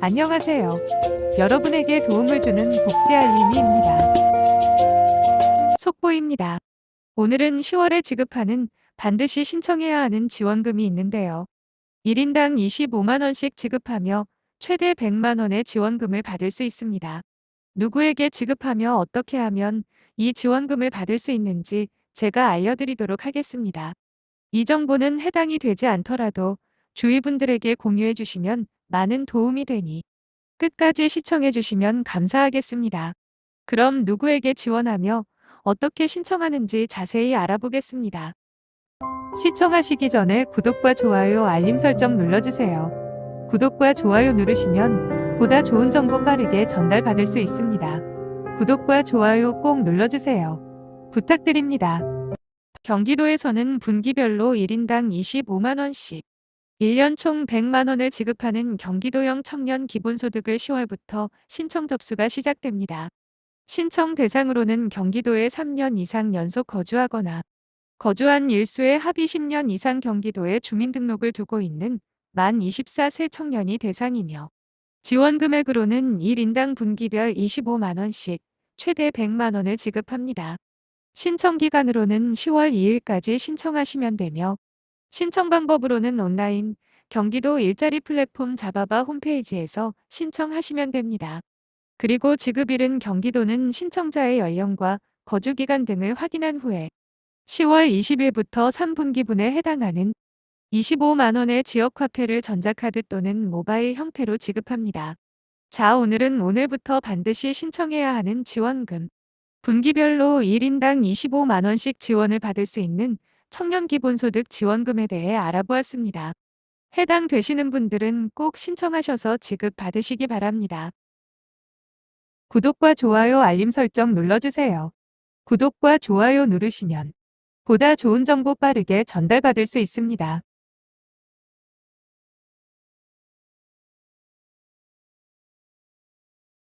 안녕하세요. 여러분에게 도움을 주는 복지 알림이입니다. 속보입니다. 오늘은 10월에 지급하는 반드시 신청해야 하는 지원금이 있는데요. 1인당 25만원씩 지급하며 최대 100만원의 지원금을 받을 수 있습니다. 누구에게 지급하며 어떻게 하면 이 지원금을 받을 수 있는지 제가 알려드리도록 하겠습니다. 이 정보는 해당이 되지 않더라도 주위 분들에게 공유해 주시면 많은 도움이 되니 끝까지 시청해 주시면 감사하겠습니다. 그럼 누구에게 지원하며 어떻게 신청하는지 자세히 알아보겠습니다. 시청하시기 전에 구독과 좋아요, 알림 설정 눌러주세요. 구독과 좋아요 누르시면 보다 좋은 정보 빠르게 전달받을 수 있습니다. 구독과 좋아요 꼭 눌러주세요. 부탁드립니다. 경기도에서는 분기별로 1인당 25만원씩 1년 총 100만 원을 지급하는 경기도형 청년 기본소득을 10월부터 신청 접수가 시작됩니다. 신청 대상으로는 경기도에 3년 이상 연속 거주하거나 거주한 일수의 합의 10년 이상 경기도에 주민등록을 두고 있는 만 24세 청년이 대상이며 지원 금액으로는 1인당 분기별 25만 원씩 최대 100만 원을 지급합니다. 신청 기간으로는 10월 2일까지 신청하시면 되며 신청 방법으로는 온라인 경기도 일자리 플랫폼 자바바 홈페이지에서 신청하시면 됩니다. 그리고 지급일은 경기도는 신청자의 연령과 거주기간 등을 확인한 후에 10월 20일부터 3분기분에 해당하는 25만원의 지역화폐를 전자카드 또는 모바일 형태로 지급합니다. 자, 오늘은 오늘부터 반드시 신청해야 하는 지원금. 분기별로 1인당 25만원씩 지원을 받을 수 있는 청년 기본소득 지원금에 대해 알아보았습니다. 해당 되시는 분들은 꼭 신청하셔서 지급 받으시기 바랍니다. 구독과 좋아요 알림 설정 눌러주세요. 구독과 좋아요 누르시면 보다 좋은 정보 빠르게 전달받을 수 있습니다.